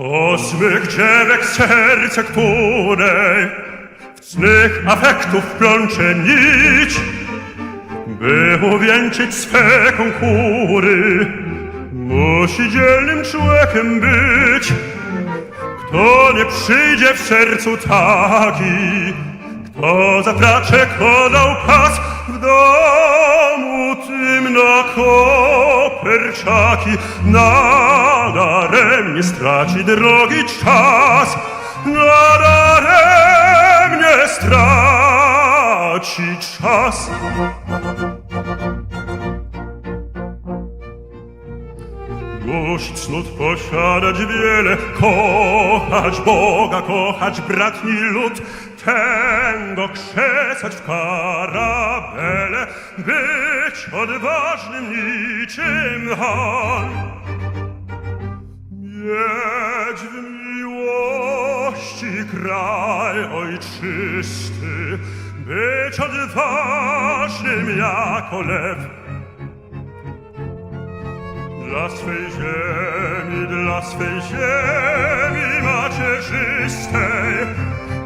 Kosmych dziewek serce, której w cnych afektów plącze nić, by uwieńczyć swe konkury, musi dzielnym człowiekiem być. Kto nie przyjdzie w sercu taki, kto zapracze kodał pas w domu tym na koperczaki, nadaremnie straci drogi czas, nadaremnie straci czas. Musi cnót posiadać wiele, kochać Boga, kochać bratni lud, tęgo krzesać w karabele, być odważnym niczym Han. Mieć w miłości kraj ojczysty, być odważnym jako lew, dla swej ziemi, dla swej ziemi macierzystej,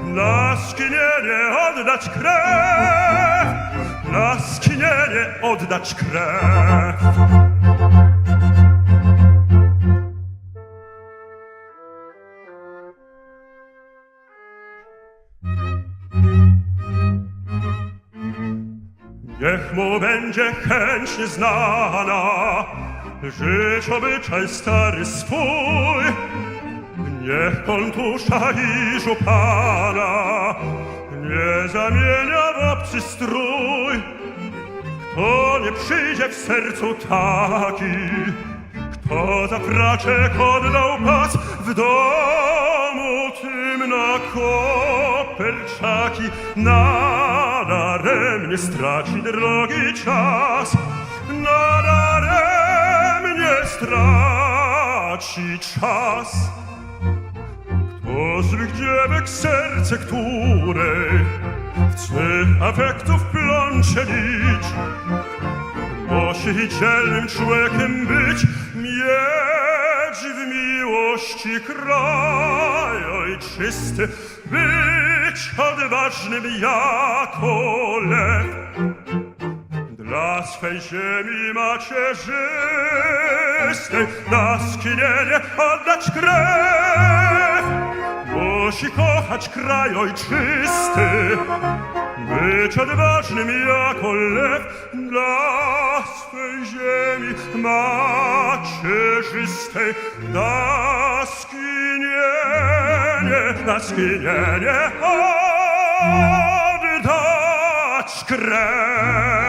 na skinienie oddać krew, na skinienie oddać krew. Niech mu będzie chęć nieznana, żyć obyczaj stary swój. Niech kontusza i żupana nie zamienia w obcy strój. Kto nie przyjdzie w sercu taki, kto za praczek oddał pas w domu tym na koperczaki, nadaremnie straci drogi czas, nadaremnie straci czas. Kto złych dziewek serce, której w cnych afektów plącze nić, musi dzielnym człowiekiem być, mieć w miłości kraj ojczysty, być odważnym jako lew. Dla swej ziemi macierzystej na skinienie oddać krew. Musi kochać kraj ojczysty, być odważnym jako lew. Dla swej ziemi macierzystej na skinienie, Sterne, das Gelände hat das Kräfte.